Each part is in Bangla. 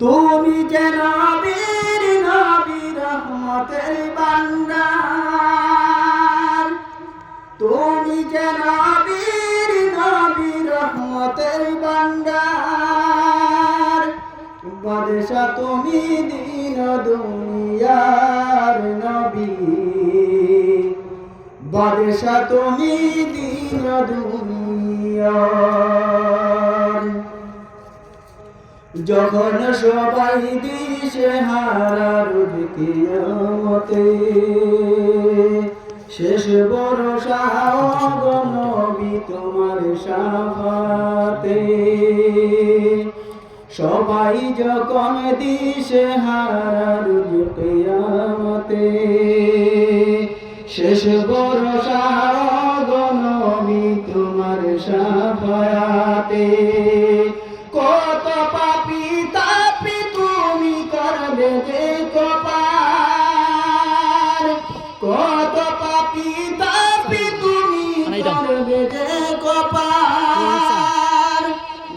তুমি যে নবীর নবী রহমতের বান্দার। তুমি যে নবীর নবী রহমতের বান্দার। বাদশা, তুমি দিন দুনিয়ার নবী। বাদশা, তুমি দিন দুনিয়ার যখন সবাই দিশে হারার কিয়ামতে শেষ ভরসা নবী তোমার সাফাতে সবাই যখন দিশে হারার কিয়ামতে শেষ ভরসা নবী তোমার সাফাতে পাপি তাপি তুমি করবে যে কপার কত পাপি তাপি তুমি করবে যে কপার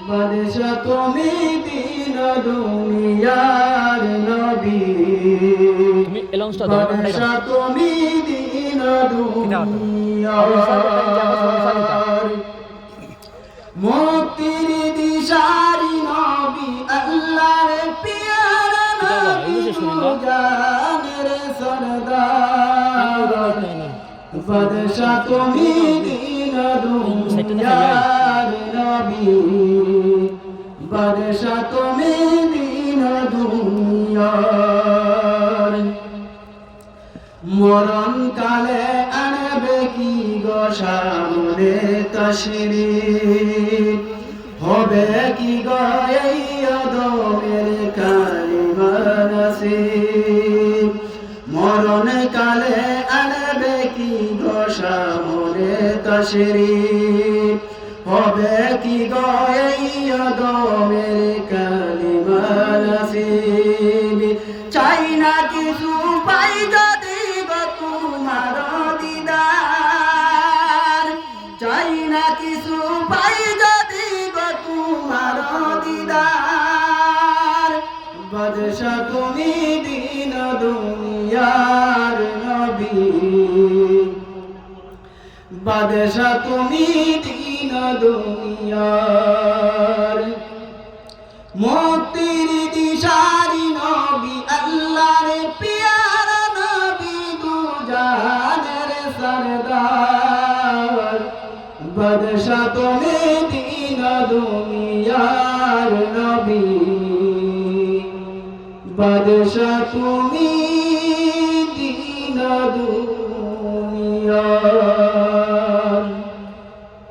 বাদশা তুমি দিন দুনিয়ার নবী। তুমি দাও তুমি দিন দুনিয়ার বাদশা তুমি দিন দুনিয়ার নবী। বাদশা তুমি দিন দুনিয়ার। মরণ কালে আনবে কি গো সামনে তশরি হবে কি গো মরণ কালে আনবে কি গো সামনে তশরি? হবে কি গো অদমের কালিমানসি চাই না কিছু পাই যদি গো তোমার দিদার। চাই না কিছু পাই যদি গো তোমার দিদার। বাদশা তুমি দিন দুনিয়ার নবী। বাদশা তুমি দিন দুনিয়ার। মুক্তির দিশারি নবী, আল্লাহর পিয়ারা নবী সরদার। বাদশা তুমি দিন দুনিয়ার বাদশা তুমি